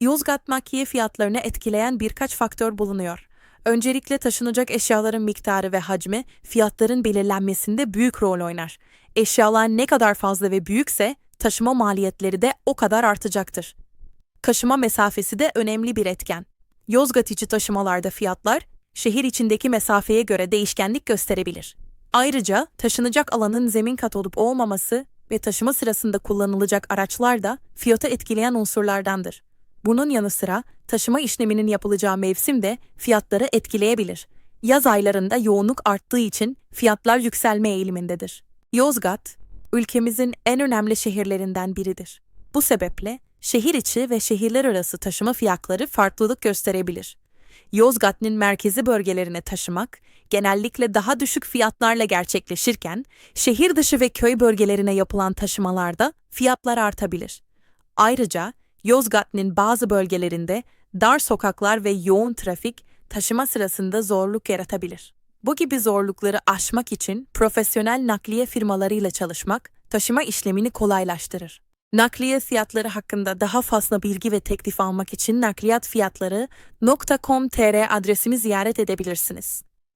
Yozgat nakliye fiyatlarını etkileyen birkaç faktör bulunuyor. Öncelikle taşınacak eşyaların miktarı ve hacmi fiyatların belirlenmesinde büyük rol oynar. Eşyalar ne kadar fazla ve büyükse taşıma maliyetleri de o kadar artacaktır. Kaşıma mesafesi de önemli bir etken. Yozgat içi taşımalarda fiyatlar şehir içindeki mesafeye göre değişkenlik gösterebilir. Ayrıca taşınacak alanın zemin kat olup olmaması ve taşıma sırasında kullanılacak araçlar da fiyatı etkileyen unsurlardandır. Bunun yanı sıra taşıma işleminin yapılacağı mevsim de fiyatları etkileyebilir. Yaz aylarında yoğunluk arttığı için fiyatlar yükselme eğilimindedir. Yozgat, ülkemizin en önemli şehirlerinden biridir. Bu sebeple şehir içi ve şehirler arası taşıma fiyatları farklılık gösterebilir. Yozgat'ın merkezi bölgelerine taşımak genellikle daha düşük fiyatlarla gerçekleşirken, şehir dışı ve köy bölgelerine yapılan taşımalarda fiyatlar artabilir. Ayrıca Yozgat'ın bazı bölgelerinde dar sokaklar ve yoğun trafik taşıma sırasında zorluk yaratabilir. Bu gibi zorlukları aşmak için profesyonel nakliye firmalarıyla çalışmak taşıma işlemini kolaylaştırır. Nakliye fiyatları hakkında daha fazla bilgi ve teklif almak için nakliyatfiyatları.com.tr adresini ziyaret edebilirsiniz.